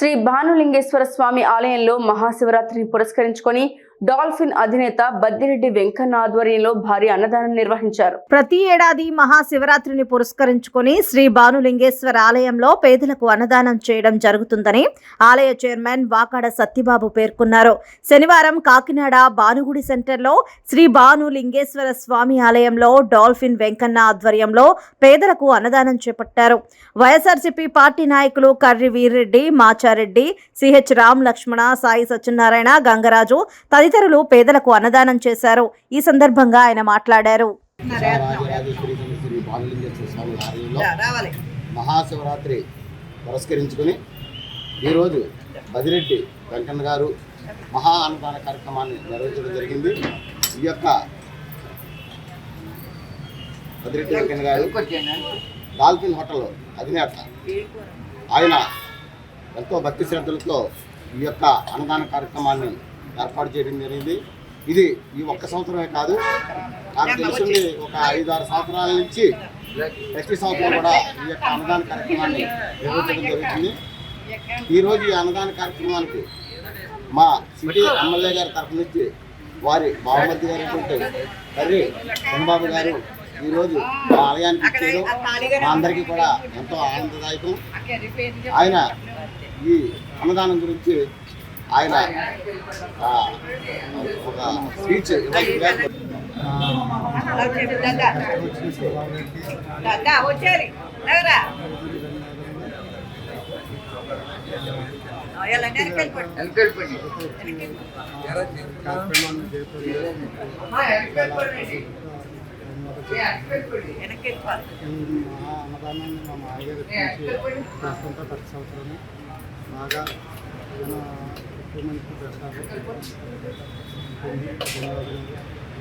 శ్రీ భానులింగేశ్వర స్వామి ఆలయంలో మహాశివరాత్రిని పురస్కరించుకొని డాల్ఫిన్ అధినేత బద్దిరెడ్డి వెంకన్న ఆధ్వర్యంలో భారీ అన్నదానం నిర్వహించారు. ప్రతి ఏడాది మహాశివరాత్రిని పురస్కరించుకొని శ్రీ భానులింగేశ్వర ఆలయంలో పేదలకు అన్నదానం చేయడం జరుగుతుందని ఆలయ చైర్మన్ వాకాడ సత్యబాబు పేర్కొన్నారు. శనివారం కాకినాడ భానుగుడి సెంటర్లో శ్రీ భానులింగేశ్వర స్వామి ఆలయంలో డాల్ఫిన్ వెంకన్న ఆధ్వర్యంలో పేదలకు అన్నదానం చేపట్టారు. వైఎస్ఆర్సీపీ పార్టీ నాయకులు కర్రి వీర్రెడ్డి మాచారెడ్డి సిహెచ్ రామ్ లక్ష్మణ సాయి సత్యనారాయణ గంగరాజు తదితరులు పేదలకు అన్నదానం చేశారు. ఈ సందర్భంగా ఆయన మాట్లాడారు. మహాశివరాత్రి పురస్కరించుకుని ఈరోజు బదిరెడ్డి వెంకన్న గారు మహా అన్నదాన కార్యక్రమాన్ని నిర్వహించడం జరిగింది. ఈ యొక్క బదిరెడ్డి వెంకన్న గారు డాల్ఫిన్ హోటల్ అధినేత. ఆయన ఎంతో భక్తి శ్రద్ధలతో ఈ యొక్క అన్నదాన కార్యక్రమాన్ని ఏర్పాటు చేయడం జరిగింది. ఇది ఈ ఒక్క సంవత్సరమే కాదు నాకు తెలిసింది ఒక ఐదు ఆరు సంవత్సరాల నుంచి ప్రతి సంవత్సరం కూడా ఈ యొక్క అన్నదాన కార్యక్రమాన్ని నిర్వహించడం జరుగుతుంది. ఈరోజు ఈ అన్నదాన కార్యక్రమానికి మా సిటీ ఎమ్మెల్యే గారి తరఫు నుంచి వారి బావమతి గారు కర్రీ చంద్రబాబు గారు ఈరోజు మా ఆలయానికి ఇచ్చారు మా అందరికీ కూడా ఎంతో ఆనందదాయకం. ఆయన ఈ అన్నదానం గురించి ఆయన ఆ, ఒక స్పీచ్ అన్నదానాన్ని మా మామగారు చేస్తుంటే ప్రతి సంవత్సరం బాగా Thank you.